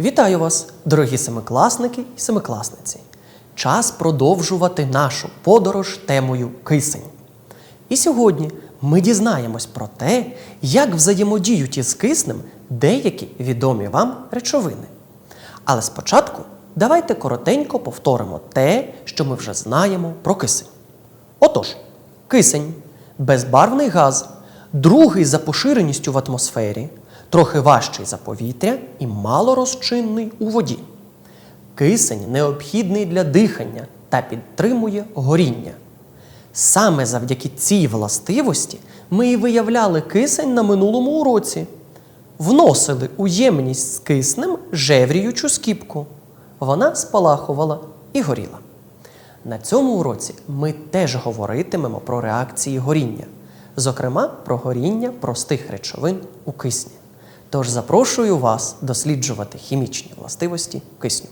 Вітаю вас, дорогі семикласники і семикласниці. Час продовжувати нашу подорож темою кисень. І сьогодні ми дізнаємось про те, як взаємодіють із киснем деякі відомі вам речовини. Але спочатку давайте коротенько повторимо те, що ми вже знаємо про кисень. Отож, кисень безбарвний газ, другий за поширеністю в атмосфері, трохи важчий за повітря і малорозчинний у воді. Кисень необхідний для дихання та підтримує горіння. Саме завдяки цій властивості ми і виявляли кисень на минулому уроці. Вносили у ємність з киснем жевріючу скіпку. Вона спалахувала і горіла. На цьому уроці ми теж говоритимемо про реакції горіння, зокрема про горіння простих речовин у кисні. Тож запрошую вас досліджувати хімічні властивості кисню.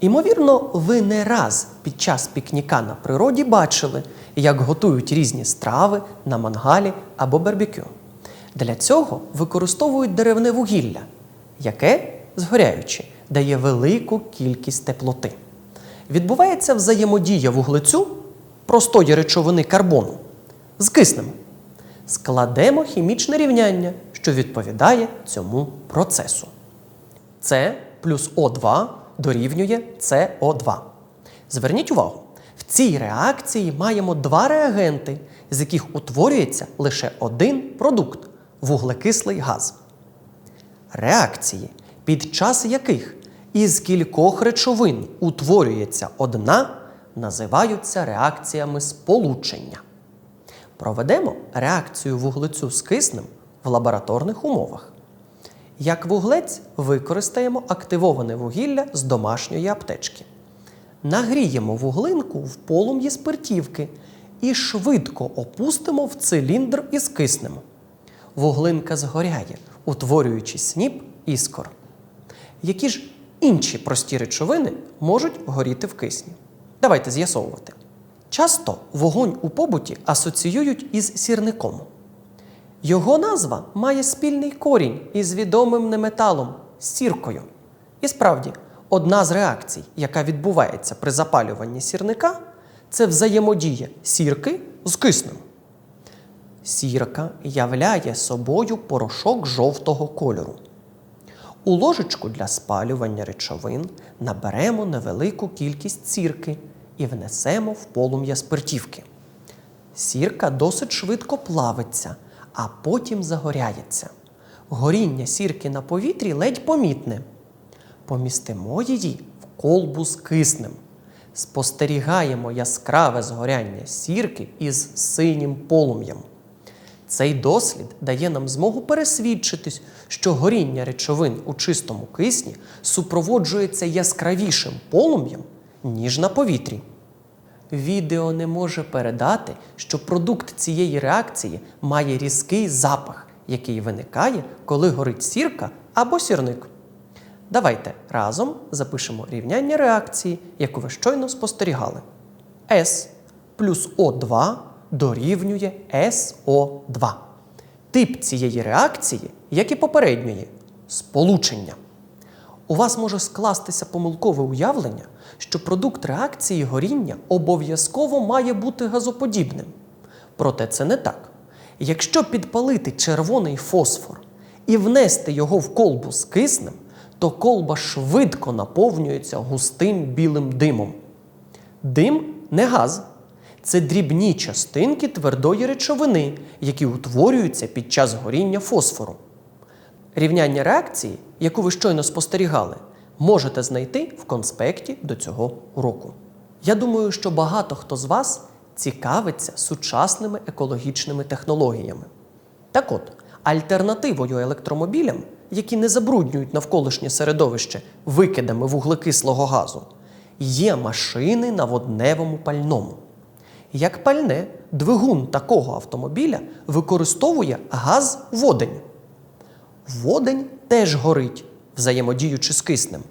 Імовірно, ви не раз під час пікніка на природі бачили, як готують різні страви на мангалі або барбекю. Для цього використовують деревне вугілля, яке, згоряючи, дає велику кількість теплоти. Відбувається взаємодія вуглецю простої речовини карбону з киснем. Складемо хімічне рівняння, що відповідає цьому процесу. С плюс О2 дорівнює СО2. Зверніть увагу, в цій реакції маємо два реагенти, з яких утворюється лише один продукт вуглекислий газ. Реакції, під час яких із кількох речовин утворюється одна, називаються реакціями сполучення. Проведемо реакцію вуглецю з киснем в лабораторних умовах. Як вуглець використаємо активоване вугілля з домашньої аптечки. Нагріємо вуглинку в полум'ї спиртівки і швидко опустимо в циліндр із киснем. Вуглинка згоряє, утворюючи сніп іскор. Які ж інші прості речовини можуть горіти в кисні? Давайте з'ясовувати. Часто вогонь у побуті асоціюють із сірником. Його назва має спільний корінь із відомим неметалом сіркою. І справді, одна з реакцій, яка відбувається при запалюванні сірника, це взаємодія сірки з киснем. Сірка являє собою порошок жовтого кольору. У ложечку для спалювання речовин наберемо невелику кількість сірки і внесемо в полум'я спиртівки. Сірка досить швидко плавиться, а потім загоряється. Горіння сірки на повітрі ледь помітне. Помістимо її в колбу з киснем. Спостерігаємо яскраве згоряння сірки із синім полум'ям. Цей дослід дає нам змогу пересвідчитись, що горіння речовин у чистому кисні супроводжується яскравішим полум'ям, ніж на повітрі. Відео не може передати, що продукт цієї реакції має різкий запах, який виникає, коли горить сірка або сірник. Давайте разом запишемо рівняння реакції, яку ви щойно спостерігали. С плюс О2 дорівнює СО2. Тип цієї реакції, як і попередньої, сполучення. У вас може скластися помилкове уявлення, що продукт реакції горіння обов'язково має бути газоподібним. Проте це не так. Якщо підпалити червоний фосфор і внести його в колбу з киснем, то колба швидко наповнюється густим білим димом. Дим не газ, це дрібні частинки твердої речовини, які утворюються під час горіння фосфору. Рівняння реакції, яку ви щойно спостерігали, можете знайти в конспекті до цього уроку. Я думаю, що багато хто з вас цікавиться сучасними екологічними технологіями. Так от, альтернативою електромобілям, які не забруднюють навколишнє середовище викидами вуглекислого газу, є машини на водневому пальному. Як пальне, двигун такого автомобіля використовує газ водень. Водень теж горить, взаємодіючи з киснем.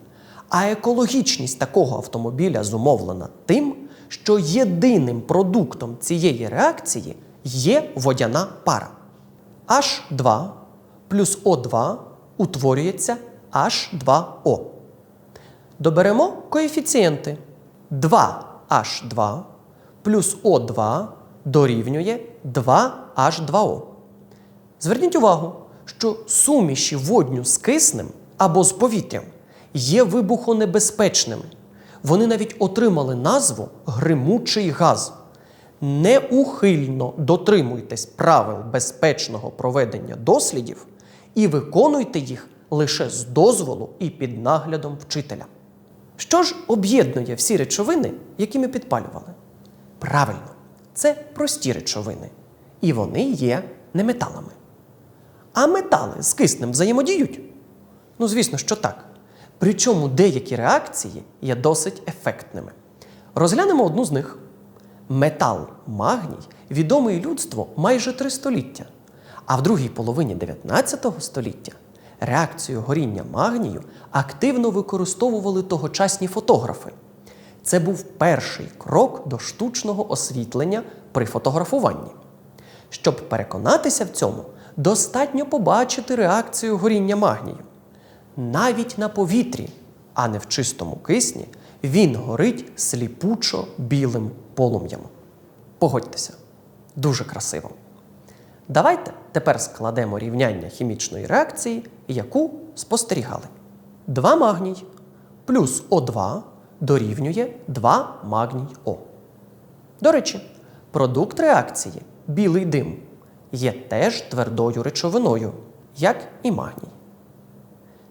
А екологічність такого автомобіля зумовлена тим, що єдиним продуктом цієї реакції є водяна пара. H2 плюс O2 утворюється 2H2O. Доберемо коефіцієнти 2H2 плюс O2 дорівнює 2H2O. Зверніть увагу, що суміші водню з киснем або з повітрям є вибухонебезпечними. Вони навіть отримали назву гримучий газ. Неухильно дотримуйтесь правил безпечного проведення дослідів і виконуйте їх лише з дозволу і під наглядом вчителя. Що ж об'єднує всі речовини, які ми підпалювали? Правильно, це прості речовини. І вони є неметалами. А метали з киснем взаємодіють? Ну, звісно, що так. Причому деякі реакції є досить ефектними. Розглянемо одну з них. Метал магній відомий людству майже три століття. А в другій половині 19 століття реакцію горіння магнію активно використовували тогочасні фотографи. Це був перший крок до штучного освітлення при фотографуванні. Щоб переконатися в цьому, достатньо побачити реакцію горіння магнію. Навіть на повітрі, а не в чистому кисні, він горить сліпучо білим полум'ям. Погодьтеся, дуже красиво. Давайте тепер складемо рівняння хімічної реакції, яку спостерігали. 2 магній плюс О2 дорівнює 2 магній О. До речі, продукт реакції білий дим є теж твердою речовиною, як і магній.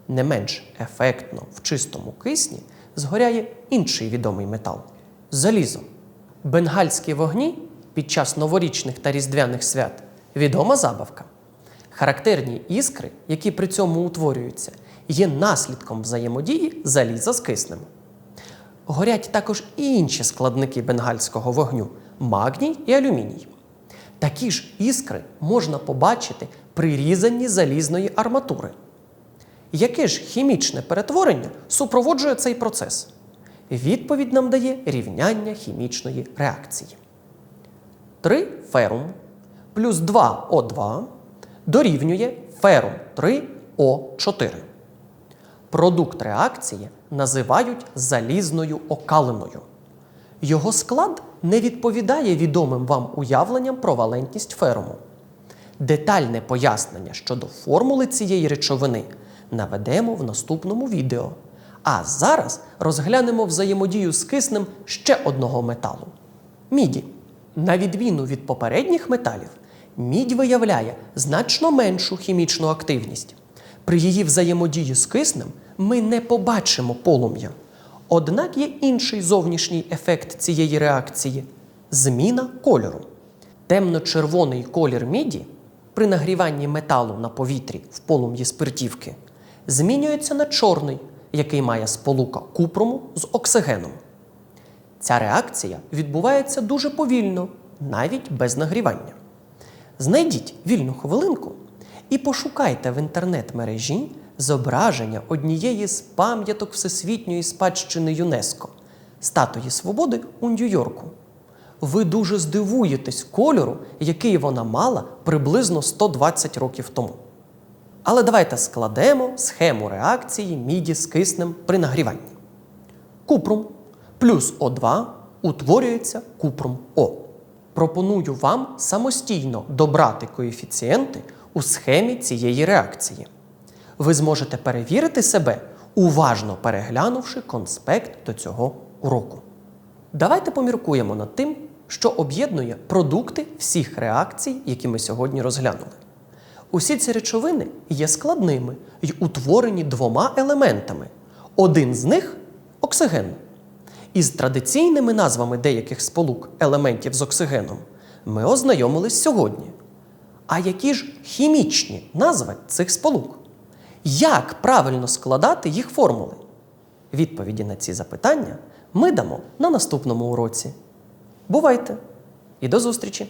Не менш ефектно в чистому кисні згоряє інший відомий метал залізо. Бенгальські вогні під час новорічних та різдвяних свят відома забавка. Характерні іскри, які при цьому утворюються, є наслідком взаємодії заліза з киснем. Горять також і інші складники бенгальського вогню магній і алюміній. Такі ж іскри можна побачити при різанні залізної арматури. Яке ж хімічне перетворення супроводжує цей процес? Відповідь нам дає рівняння хімічної реакції. 3 ферум плюс 2О2 дорівнює ферум 3О4. Продукт реакції називають залізною окалиною. Його склад не відповідає відомим вам уявленням про валентність феруму. Детальне пояснення щодо формули цієї речовини наведемо в наступному відео. А зараз розглянемо взаємодію з киснем ще одного металу міді. На відміну від попередніх металів, мідь виявляє значно меншу хімічну активність. При її взаємодії з киснем ми не побачимо полум'я. Однак є інший зовнішній ефект цієї реакції зміна кольору. Темно-червоний колір міді при нагріванні металу на повітрі в полум'ї спиртівки змінюється на чорний, який має сполука купруму з оксигеном. Ця реакція відбувається дуже повільно, навіть без нагрівання. Знайдіть вільну хвилинку і пошукайте в інтернет-мережі зображення однієї з пам'яток Всесвітньої спадщини ЮНЕСКО статуї свободи у Нью-Йорку. Ви дуже здивуєтесь кольору, який вона мала приблизно 120 років тому. Але давайте складемо схему реакції міді з киснем при нагріванні. Купрум плюс О2 утворюється купрум О. Пропоную вам самостійно добрати коефіцієнти у схемі цієї реакції. Ви зможете перевірити себе, уважно переглянувши конспект до цього уроку. Давайте поміркуємо над тим, що об'єднує продукти всіх реакцій, які ми сьогодні розглянули. Усі ці речовини є складними і утворені двома елементами. Один з них оксиген. Із традиційними назвами деяких сполук елементів з оксигеном ми ознайомились сьогодні. А які ж хімічні назви цих сполук? Як правильно складати їх формули? Відповіді на ці запитання ми дамо на наступному уроці. Бувайте і до зустрічі!